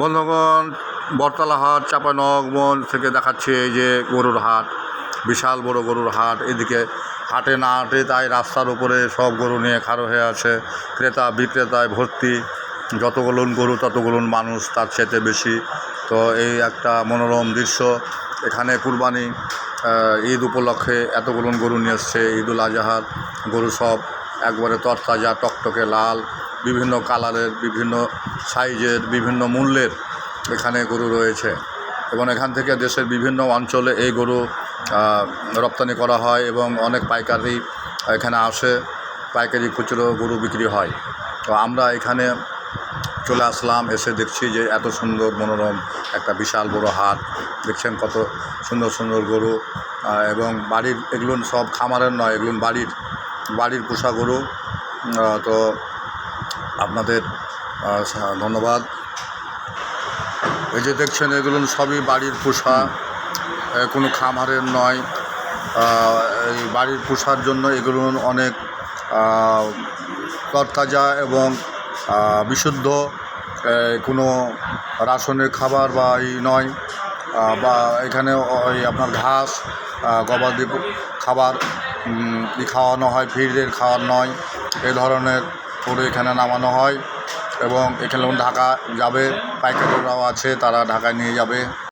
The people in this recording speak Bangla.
বন্ধুগণ, বটতলা হাট চাঁপানগমন থেকে দেখাচ্ছে এই যে গরুর হাট, বিশাল বড় গরুর হাট। এদিকে হাটে না হাটে তাই রাস্তার উপরে সব গরু নিয়ে খাড়ো হয়ে আছে। ক্রেতা, বিক্রেতায় ভর্তি। যতগুলো গরু ততগুলো মানুষ তার চেয়ে বেশি। তো এই একটা মনোরম দৃশ্য। এখানে কুরবানি ঈদ উপলক্ষে এতগুলো গরু নিয়ে এসছে। ঈদুল আজহার গরু সব একবারে তরতাজা, টকটকে লাল। বিভিন্ন কালারের, বিভিন্ন সাইজের, বিভিন্ন মূল্যের এখানে গরু রয়েছে। এবং এখান থেকে দেশের বিভিন্ন অঞ্চলে এই গরু রপ্তানি করা হয় এবং অনেক পাইকারি এখানে আসে। পাইকারি খুচরো গরু বিক্রি হয়। তো আমরা এখানে চলে আসলাম, এসে দেখছি যে এত সুন্দর মনোরম একটা বিশাল বড় হাট। দেখছেন কত সুন্দর সুন্দর গরু। এবং বাড়ির, এগুলো সব খামারের নয়, এগুলো বাড়ির বাড়ির পোষা গরু। তো আপনাদের ধন্যবাদ। এই যে দেখছেন, এগুলো সবই বাড়ির পোষা কোনো খামারের নয়। এই বাড়ির পোষার জন্য এগুলো অনেক তরতাজা এবং বিশুদ্ধ কোনো রাসনের খাবার বা এই নয়। বা এখানে ওই আপনার ঘাস গবাদি খাবার খাওয়ানো হয়, ফিডের খাওয়ার নয়। এ ধরনের করে এখানে নামানো হয় এবং এখানে ঢাকা যাবে পাইকাররাও আছে তারা ঢাকায় নিয়ে যাবে।